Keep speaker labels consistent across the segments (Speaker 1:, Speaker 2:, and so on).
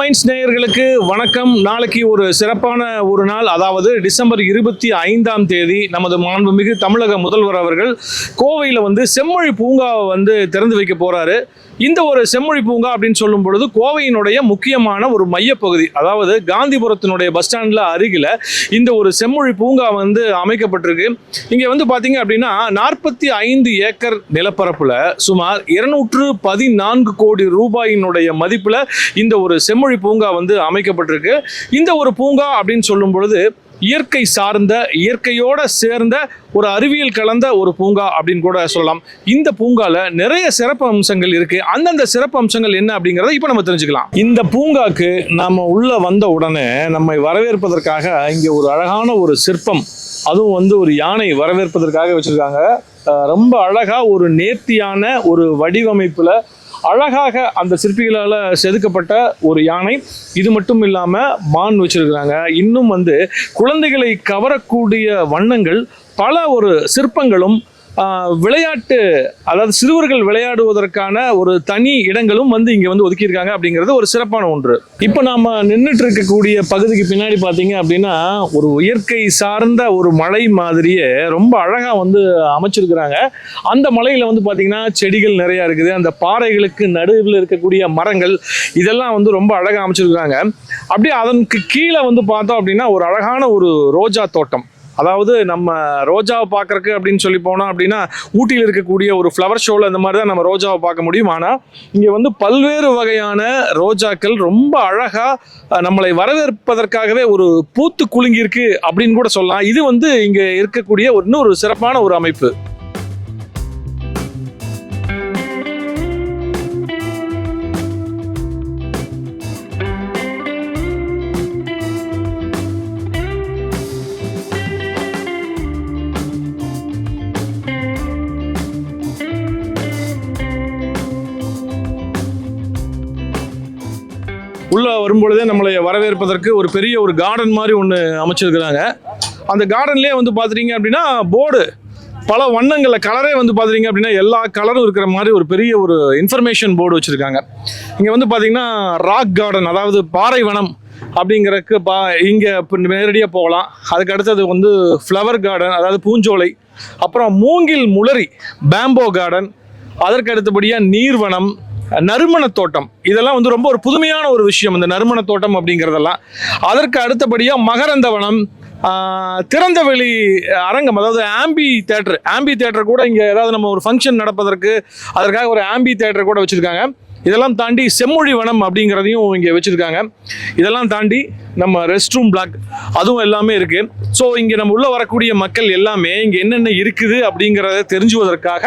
Speaker 1: Minds நேயர்களுக்கு வணக்கம். நாளைக்கு ஒரு சிறப்பான ஒரு நாள். அதாவது டிசம்பர் இருபத்தி ஐந்தாம் தேதி நமது மாண்புமிகு தமிழக முதல்வர் அவர்கள் கோவையில் வந்து செம்மொழி பூங்காவை வந்து திறந்து வைக்க போகிறாரு இந்த ஒரு செம்மொழி பூங்கா அப்படின்னு சொல்லும் பொழுது கோவையினுடைய முக்கியமான ஒரு மையப்பகுதி அதாவது காந்திபுரத்தினுடைய பஸ் ஸ்டாண்டில் அருகில் இந்த ஒரு செம்மொழி பூங்கா வந்து அமைக்கப்பட்டிருக்கு. இங்கே வந்து பார்த்தீங்க அப்படின்னா நாற்பத்தி ஐந்து ஏக்கர் நிலப்பரப்பில் சுமார் இருநூற்று பதினான்கு கோடி ரூபாயினுடைய மதிப்பில் இந்த ஒரு செம்மொழி பூங்கா வந்து அமைக்கப்பட்டிருக்கு. இந்த ஒரு பூங்கா அப்படின்னு சொல்லும் பொழுது இயற்கை சார்ந்த இயற்கையோட சேர்ந்த ஒரு அறிவியல் கலந்த ஒரு பூங்கா அப்படின்னு கூட சொல்லலாம். இந்த பூங்கால நிறைய சிறப்பு அம்சங்கள் இருக்கு. அந்தந்த சிறப்பு அம்சங்கள் என்ன அப்படிங்கறத இப்போ நம்ம தெரிஞ்சுக்கலாம். இந்த பூங்காக்கு நம்ம உள்ள வந்த உடனே நம்மை வரவேற்பதற்காக இங்க ஒரு அழகான ஒரு சிற்பம் அதுவும் வந்து ஒரு யானை வரவேற்பதற்காக வச்சிருக்காங்க. ரொம்ப அழகா ஒரு நேர்த்தியான ஒரு வடிவமைப்புல அழகாக அந்த சிற்பிகளால் செதுக்கப்பட்ட ஒரு யானை. இது மட்டும் இல்லாமல் மான் வச்சிருக்கிறாங்க. இன்னும் வந்து குழந்தைகளை கவரக்கூடிய வண்ணங்கள் பல ஒரு சிற்பங்களும் விளையாட்டு அதாவது சிறுவர்கள் விளையாடுவதற்கான ஒரு தனி இடங்களும் வந்து இங்கே வந்து ஒதுக்கியிருக்காங்க அப்படிங்கிறது ஒரு சிறப்பான ஒன்று. இப்போ நாம நின்றுட்டு இருக்கக்கூடிய பகுதிக்கு பின்னாடி பார்த்தீங்க அப்படின்னா ஒரு இயற்கை சார்ந்த ஒரு மலை மாதிரியே ரொம்ப அழகாக வந்து அமைச்சிருக்கிறாங்க. அந்த மலையில் வந்து பார்த்தீங்கன்னா செடிகள் நிறையா இருக்குது. அந்த பாறைகளுக்கு நடுவில் இருக்கக்கூடிய மரங்கள் இதெல்லாம் வந்து ரொம்ப அழகாக அமைச்சிருக்கிறாங்க. அப்படியே அதனுக்கு கீழே வந்து பார்த்தோம் அப்படின்னா ஒரு அழகான ஒரு ரோஜா தோட்டம். அதாவது நம்ம ரோஜாவை பார்க்கறக்கு அப்படின்னு சொல்லி போனோம் அப்படின்னா ஊட்டியில் இருக்கக்கூடிய ஒரு ஃப்ளவர் ஷோவில் இந்த மாதிரி தான் நம்ம ரோஜாவை பார்க்க முடியும். ஆனால் இங்கே வந்து பல்வேறு வகையான ரோஜாக்கள் ரொம்ப அழகாக நம்மளை வரவேற்பதற்காகவே ஒரு பூத்து குலுங்கியிருக்கு அப்படின்னு கூட சொல்லலாம். இது வந்து இங்கே இருக்கக்கூடிய ஒரு இன்னொரு சிறப்பான ஒரு அமைப்பு. உள்ள வரும்பொழுதே நம்மளை வரவேற்பதற்கு ஒரு பெரிய ஒரு கார்டன் மாதிரி ஒன்று அமைச்சிருக்கிறாங்க. அந்த கார்டன்லேயே வந்து பார்த்துட்டீங்க அப்படின்னா போர்டு பல வண்ணங்களில் கலரே வந்து பார்த்துட்டீங்க அப்படின்னா எல்லா கலரும் இருக்கிற மாதிரி ஒரு பெரிய ஒரு இன்ஃபர்மேஷன் போர்டு வச்சுருக்காங்க. இங்கே வந்து பார்த்தீங்கன்னா ராக் கார்டன் அதாவது பாறை வனம் பா இங்கே இப்போ நேரடியாக போகலாம். அதுக்கு அடுத்தது வந்து ஃப்ளவர் கார்டன் அதாவது பூஞ்சோலை. அப்புறம் மூங்கில் முளரி பேம்போ கார்டன் அதற்கு அடுத்தபடியாக நீர்வனம் நறுமண தோட்டம் இதெல்லாம் வந்து ரொம்ப ஒரு புதுமையான ஒரு விஷயம் இந்த நறுமண தோட்டம் அப்படிங்கிறதெல்லாம். அதற்கு அடுத்தபடியாக மகரந்தவனம் திறந்த வெளி அரங்கம் அதாவது ஆம்பி தேட்டர் ஆம்பி தேட்டர் கூட இங்கே ஏதாவது நம்ம ஒரு ஃபங்க்ஷன் நடப்பதற்கு அதற்காக ஒரு ஆம்பி தேட்டர் கூட வச்சுருக்காங்க. இதெல்லாம் தாண்டி செம்மொழி வனம் அப்படிங்கிறதையும் இங்கே வச்சுருக்காங்க. இதெல்லாம் தாண்டி நம்ம ரெஸ்ட் ரூம் பிளாக் அதுவும் எல்லாமே இருக்குது ஸோ இங்கே நம்ம உள்ளே வரக்கூடிய மக்கள் எல்லாமே இங்கே என்னென்ன இருக்குது அப்படிங்கிறத தெரிஞ்சுவதற்காக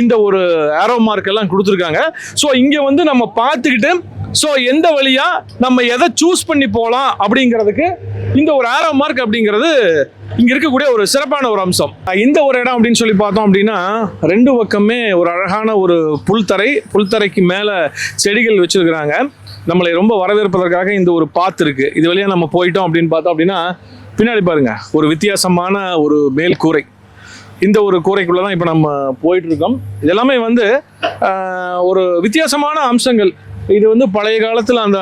Speaker 1: இந்த ஒரு ஆரோ மார்க் எல்லாம் கொடுத்துருக்காங்க. ஸோ இங்கே வந்து நம்ம பார்த்துக்கிட்டு ஸோ எந்த வழியா நம்ம எதை சூஸ் பண்ணி போகலாம் அப்படிங்கிறதுக்கு இந்த ஒரு ஆரோ மார்க் அப்படிங்கிறது இங்க இருக்கக்கூடிய ஒரு சிறப்பான ஒரு அம்சம். இந்த ஒரு இடம் அப்படின்னு சொல்லி பார்த்தோம் அப்படின்னா ரெண்டு பக்கமே ஒரு அழகான ஒரு புல்தரை புல்தரைக்கு மேல செடிகள் வச்சிருக்கிறாங்க. நம்மளை ரொம்ப வரவேற்பதற்காக இந்த ஒரு பாத்து இருக்கு. இது வழியா நம்ம போயிட்டோம் அப்படின்னு பார்த்தோம் அப்படின்னா பின்னாடி பாருங்க ஒரு வித்தியாசமான ஒரு மேல் கூரை. இந்த ஒரு கூரைக்குள்ள தான் இப்போ நம்ம போயிட்டு இருக்கோம். இது எல்லாமே வந்து ஒரு வித்தியாசமான அம்சங்கள். இது வந்து பழைய காலத்தில் அந்த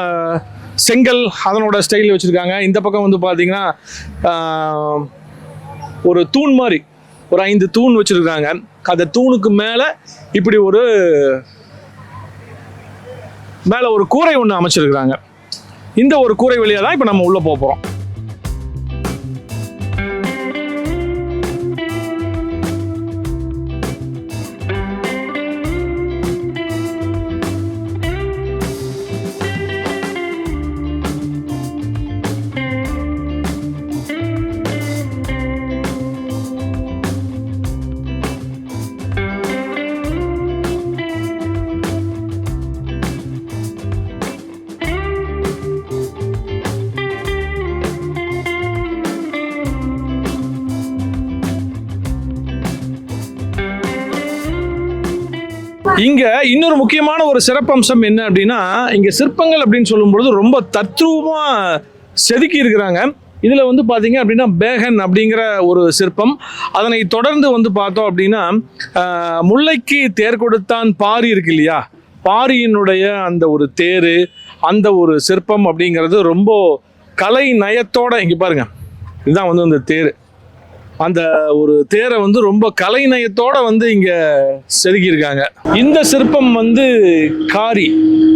Speaker 1: செங்கல் அதனோட ஸ்டைல் வச்சுருக்காங்க. இந்த பக்கம் வந்து பார்த்தீங்கன்னா ஒரு தூண் மாதிரி ஒரு ஐந்து தூண் வச்சுருக்காங்க. அந்த தூணுக்கு மேலே இப்படி ஒரு மேலே ஒரு கூரை ஒன்று அமைச்சிருக்கிறாங்க. இந்த ஒரு கூரை வழியாக தான் இப்போ நம்ம உள்ளே போக போகிறோம் இங்க இன்னொரு முக்கியமான ஒரு சிறப்பம்சம் என்ன அப்படின்னா இங்க சிற்பங்கள் அப்படின்னு சொல்லும்பொழுது ரொம்ப தத்ரூபமா செதுக்கி இருக்கிறாங்க. இதில் வந்து பார்த்தீங்க அப்படின்னா பேகன் அப்படிங்கிற ஒரு சிற்பம். அதனை தொடர்ந்து வந்து பார்த்தோம் அப்படின்னா முல்லைக்கு தேர் கொடுத்தான் பாரி இருக்கு இல்லையா? பாரியினுடைய அந்த ஒரு தேர் அந்த ஒரு சிற்பம் அப்படிங்கிறது ரொம்ப கலை நயத்தோட இங்கே பாருங்க. இதுதான் வந்து அந்த தேர். அந்த ஒரு தேரை வந்து ரொம்ப கலைநயத்தோட வந்து இங்க செதுக்கியிருக்காங்க. இந்த சிற்பம் வந்து காரி.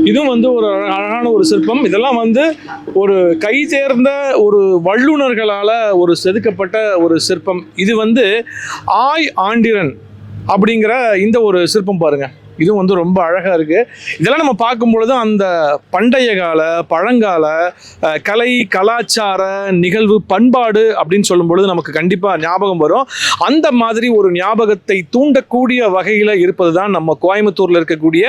Speaker 1: இதுவும் வந்து ஒரு அழகான ஒரு சிற்பம். இதெல்லாம் வந்து ஒரு கை தேர்ந்த ஒரு வல்லுநர்களால ஒரு செதுக்கப்பட்ட ஒரு சிற்பம். இது வந்து ஆய் ஆண்டிரன் அப்படிங்கிற இந்த ஒரு சிற்பம் பாருங்க. இதுவும் வந்து ரொம்ப அழகாக இருக்குது இதெல்லாம் நம்ம பார்க்கும்பொழுது அந்த பண்டைய கால பழங்கால கலை கலாச்சார நிகழ்வு பண்பாடு அப்படின்னு சொல்லும் பொழுது நமக்கு கண்டிப்பாக ஞாபகம் வரும். அந்த மாதிரி ஒரு ஞாபகத்தை தூண்டக்கூடிய வகையில் இருப்பது தான் நம்ம கோயம்புத்தூரில் இருக்கக்கூடிய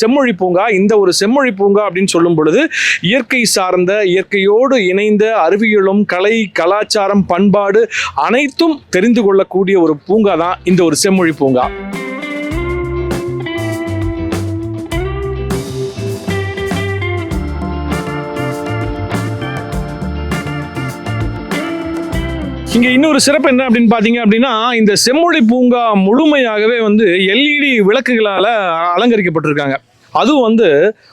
Speaker 1: செம்மொழி பூங்கா. இந்த ஒரு செம்மொழி பூங்கா அப்படின்னு சொல்லும் பொழுது இயற்கை சார்ந்த இயற்கையோடு இணைந்த அறிவியலும் கலை கலாச்சாரம் பண்பாடு அனைத்தும் தெரிந்து கொள்ளக்கூடிய ஒரு பூங்கா தான் இந்த ஒரு செம்மொழி பூங்கா. இங்க இன்னொரு சிறப்பு என்ன அப்படின்னு பாத்தீங்க அப்படின்னா இந்த செம்மொழி பூங்கா முழுமையாகவே வந்து எல்இடி விளக்குகளால அலங்கரிக்கப்பட்டிருக்காங்க. அதுவும் வந்து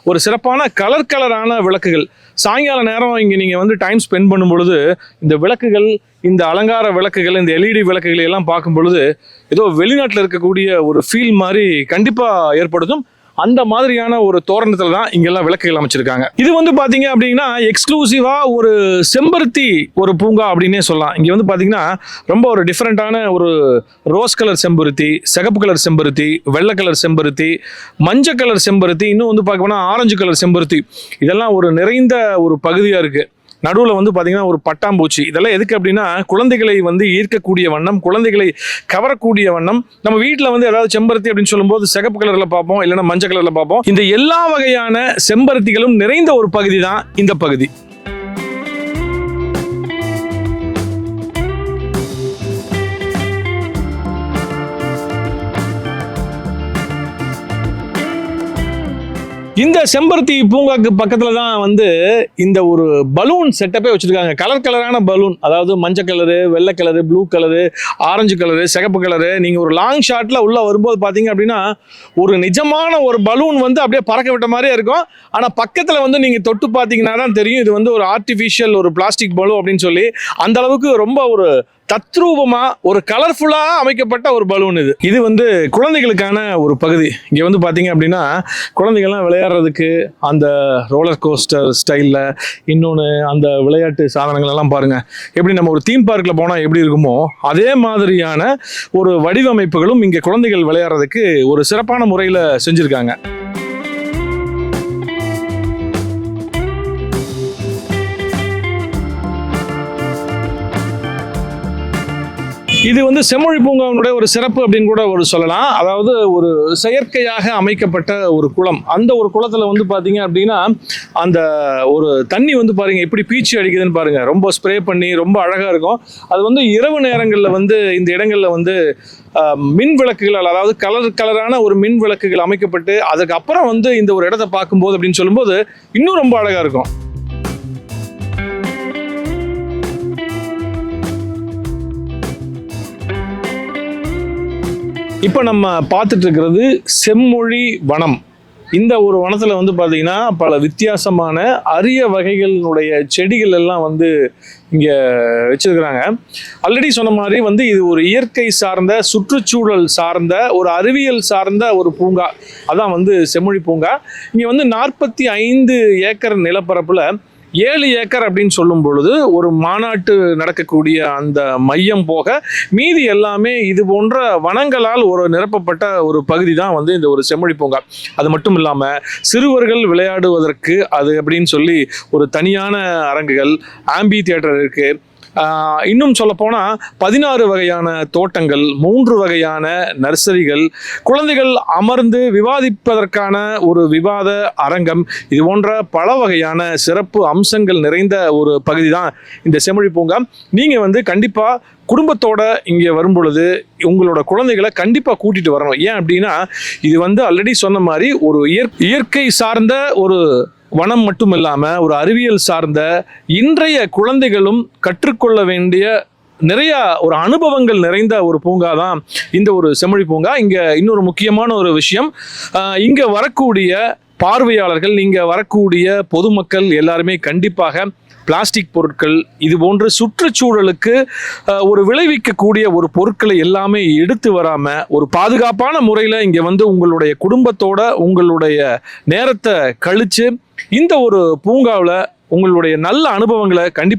Speaker 1: ஒரு சிறப்பான கலர் கலரான விளக்குகள். சாயங்கால நேரம் இங்கே நீங்கள் வந்து டைம் ஸ்பெண்ட் பண்ணும் பொழுது இந்த விளக்குகள் இந்த அலங்கார விளக்குகள் இந்த எல்இடி விளக்குகளை எல்லாம் பார்க்கும் பொழுது ஏதோ வெளிநாட்டில் இருக்கக்கூடிய ஒரு ஃபீல் மாதிரி கண்டிப்பாக ஏற்படுத்தும். அந்த மாதிரியான ஒரு தோரணத்துல தான் இங்கெல்லாம் விளக்குகள் அமைச்சிருக்காங்க. இது வந்து பாத்தீங்க அப்படின்னா எக்ஸ்க்ளூசிவா ஒரு செம்பருத்தி ஒரு பூங்கா அப்படின்னே சொல்லலாம். இங்க வந்து பாத்தீங்கன்னா ரொம்ப ஒரு டிஃப்ரெண்டான ஒரு ரோஸ் கலர் செம்பருத்தி சிகப்பு கலர் செம்பருத்தி வெள்ளை கலர் செம்பருத்தி மஞ்சள் கலர் செம்பருத்தி இன்னும் வந்து பார்க்க ஆரஞ்சு கலர் செம்பருத்தி. இதெல்லாம் ஒரு நிறைந்த ஒரு பகுதியா இருக்கு. நடுவில் வந்து பார்த்தீங்கன்னா ஒரு பட்டாம்பூச்சி. இதெல்லாம் எதுக்கு அப்படின்னா குழந்தைகளை வந்து ஈர்க்கக்கூடிய வண்ணம் குழந்தைகளை கவரக்கூடிய வண்ணம். நம்ம வீட்டில் வந்து ஏதாவது செம்பருத்தி அப்படின்னு சொல்லும்போது சிகப்பு கலரில் பார்ப்போம் இல்லைன்னா மஞ்சள் கலரில் பார்ப்போம். இந்த எல்லா வகையான செம்பருத்திகளும் நிறைந்த ஒரு பகுதி தான் இந்த பகுதி. இந்த செம்பருத்தி பூங்காக்கு பக்கத்துல தான் வந்து இந்த ஒரு பலூன் செட்டப்பே வச்சிருக்காங்க. கலர் கலரான பலூன் அதாவது மஞ்சள் கலரு வெள்ளை colour blue colour orange colour சிகப்பு கலரு நீங்க ஒரு லாங் ஷாட்ல உள்ள வரும்போது பாத்தீங்க அப்படின்னா ஒரு நிஜமான ஒரு பலூன் வந்து அப்படியே பறக்க விட்ட மாதிரியே இருக்கும். ஆனா பக்கத்துல வந்து நீங்க தொட்டு பாத்தீங்கன்னா தான் தெரியும். இது வந்து ஒரு ஆர்டிஃபிஷியல் ஒரு பிளாஸ்டிக் பலூன் அப்படின்னு சொல்லி அந்த அளவுக்கு ரொம்ப ஒரு தத்ரூபமா ஒரு கலர்ஃபுல்லா அமைக்கப்பட்ட ஒரு பலூன் இது. இது வந்து குழந்தைகளுக்கான ஒரு பகுதி. இங்க வந்து பாத்தீங்க அப்படின்னா குழந்தைகள்லாம் விளையாடுறதுக்கு அந்த ரோலர் கோஸ்டர் ஸ்டைலில் இன்னொன்று அந்த விளையாட்டு சாதனங்கள் எல்லாம் பாருங்க. எப்படி நம்ம ஒரு தீம் பார்க்கில் போனால் எப்படி இருக்குமோ அதே மாதிரியான ஒரு வடிவமைப்புகளும் இங்கே குழந்தைகள் விளையாடுறதுக்கு ஒரு சிறப்பான முறையில் செஞ்சுருக்காங்க. இது வந்து செம்மொழி பூங்காவினுடைய ஒரு சிறப்பு அப்படின்னு கூட ஒரு சொல்லலாம். அதாவது ஒரு செயற்கையாக அமைக்கப்பட்ட ஒரு குளம். அந்த ஒரு குளத்தில் வந்து பார்த்தீங்க அப்படின்னா அந்த ஒரு தண்ணி வந்து பாருங்கள் எப்படி பீச்சு அடிக்குதுன்னு பாருங்கள் ரொம்ப ஸ்ப்ரே பண்ணி ரொம்ப அழகாக இருக்கும். அது வந்து இரவு நேரங்களில் வந்து இந்த இடங்களில் வந்து மின் விளக்குகள் அதாவது கலர் கலரான ஒரு மின் விளக்குகள் அமைக்கப்பட்டு அதுக்கப்புறம் வந்து இந்த ஒரு இடத்த பார்க்கும்போது அப்படின்னு சொல்லும்போது இன்னும் ரொம்ப அழகாக இருக்கும். இப்போ நம்ம பார்த்துட்டு இருக்கிறது செம்மொழி வனம். இந்த ஒரு வனத்தில் வந்து பார்த்திங்கன்னா பல வித்தியாசமான அரிய வகைகளினுடைய செடிகள் எல்லாம் வந்து இங்கே வச்சிருக்கிறாங்க. ஆல்ரெடி சொன்ன மாதிரி வந்து இது ஒரு இயற்கை சார்ந்த சுற்றுச்சூழல் சார்ந்த ஒரு அறிவியல் சார்ந்த ஒரு பூங்கா. அதான் வந்து செம்மொழி பூங்கா. இங்கே வந்து நாற்பத்தி ஐந்து ஏக்கர் நிலப்பரப்பில் ஏழு ஏக்கர் அப்படின்னு சொல்லும் பொழுது ஒரு மாநாட்டு நடக்கக்கூடிய அந்த மையம் போக மீதி எல்லாமே இது போன்ற வனங்களால் ஒரு நிரப்பப்பட்ட ஒரு பகுதி தான் வந்து இந்த ஒரு செம்மொழி பூங்கா. அது மட்டும் இல்லாமல் சிறுவர்கள் விளையாடுவதற்கு அது அப்படின்னு சொல்லி ஒரு தனியான அரங்குகள் ஆம்பி தியேட்டர் இருக்குது இன்னும் சொல்லப்போனால் பதினாறு வகையான தோட்டங்கள் மூன்று வகையான நர்சரிகள் குழந்தைகள் அமர்ந்து விவாதிப்பதற்கான ஒரு விவாத அரங்கம். இது போன்ற பல வகையான சிறப்பு அம்சங்கள் நிறைந்த ஒரு பகுதி தான் இந்த செம்மொழி பூங்கா. நீங்கள் வந்து கண்டிப்பாக குடும்பத்தோட இங்கே வரும்பொழுது உங்களோட குழந்தைகளை கண்டிப்பாக கூட்டிகிட்டு வரணும். ஏன் அப்படின்னா இது வந்து ஆல்ரெடி சொன்ன மாதிரி ஒரு இயற் இயற்கை சார்ந்த ஒரு வனம் மட்டும் இல்லாமல் ஒரு அறிவியல் சார்ந்த இன்றைய குழந்தைகளும் கற்றுக்கொள்ள வேண்டிய நிறைய ஒரு அனுபவங்கள் நிறைந்த ஒரு பூங்கா தான் இந்த ஒரு செம்மொழி பூங்கா. இங்கே இன்னொரு முக்கியமான ஒரு விஷயம் இங்கே வரக்கூடிய பார்வையாளர்கள் நீங்கள் வரக்கூடிய பொதுமக்கள் எல்லாருமே கண்டிப்பாக பிளாஸ்டிக் பொருட்கள் இது போன்ற சுற்றுச்சூழலுக்கு ஒரு விளைவிக்கக்கூடிய ஒரு பொருட்களை எல்லாமே எடுத்து வராமல் ஒரு பாதுகாப்பான முறையில் இங்கே வந்து உங்களுடைய குடும்பத்தோட உங்களுடைய நேரத்தை கழித்து இந்த ஒரு பூங்காவில் உங்களுடைய நல்ல அனுபவங்களை கண்டிப்பாக